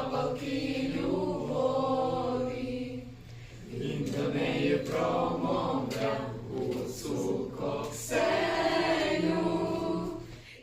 запалки любові, він до неї промовляв у сукоксеню.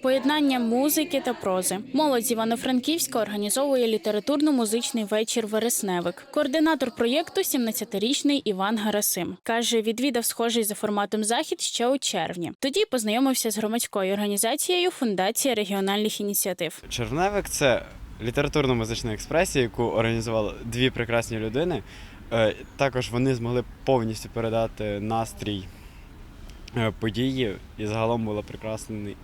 Поєднання музики та прози молодь Івано-Франківська організовує літературно-музичний вечір Вересневик. Координатор проєкту, 17-річний Іван Гарасим, каже, відвідав схожий за форматом захід ще у червні. Тоді познайомився з громадською організацією Фундація регіональних ініціатив. Черневик це літературно-музична експресія, яку організували дві прекрасні людини. Е, Також вони змогли повністю передати настрій е, події, і загалом була прекрасний,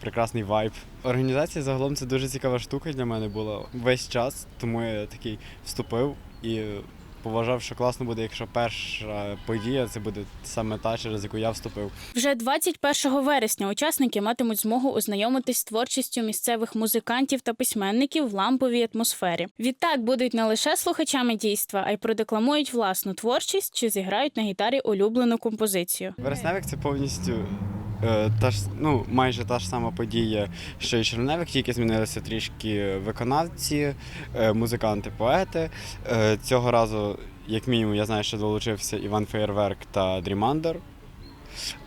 прекрасний вайб. Організація загалом це дуже цікава штука для мене була весь час, тому я такий вступив і поважав, що класно буде, якщо перша подія це буде саме та, через яку я вступив. Вже 21 вересня учасники матимуть змогу ознайомитись з творчістю місцевих музикантів та письменників в ламповій атмосфері. Відтак будуть не лише слухачами дійства, а й продекламують власну творчість чи зіграють на гітарі улюблену композицію. Вересневик це повністю та ж, ну, майже та ж сама подія, що і Червневик, тільки змінилися трішки виконавці, е, музиканти, поети. Е, цього разу, як мінімум, я знаю, що долучився Іван Феєрверк та Дрімандер.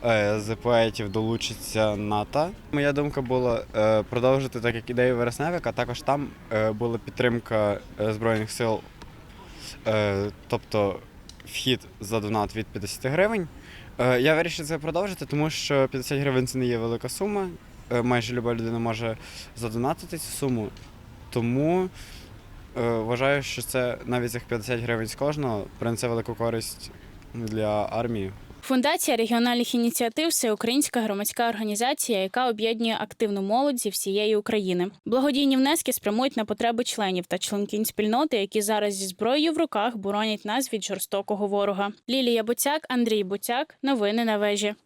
Е, З поетів долучиться Ната. Моя думка була е, продовжити так, як ідею Вересневика. Також там е, була підтримка е, Збройних сил, е, тобто вхід за донат від 50 гривень. Е, Я вирішив це продовжити, тому що 50 гривень це не є велика сума. Е, Майже люба людина може задонатити цю суму. Тому е, вважаю, що це навіть цих 50 гривень з кожного принесе велику користь для армії. Фундація регіональних ініціатив всеукраїнська громадська організація, яка об'єднує активну молодь зі всієї України. Благодійні внески спрямують на потреби членів та членкінь спільноти, які зараз зі зброєю в руках боронять нас від жорстокого ворога. Лілія Буцяк, Андрій Буцяк. Новини на вежі.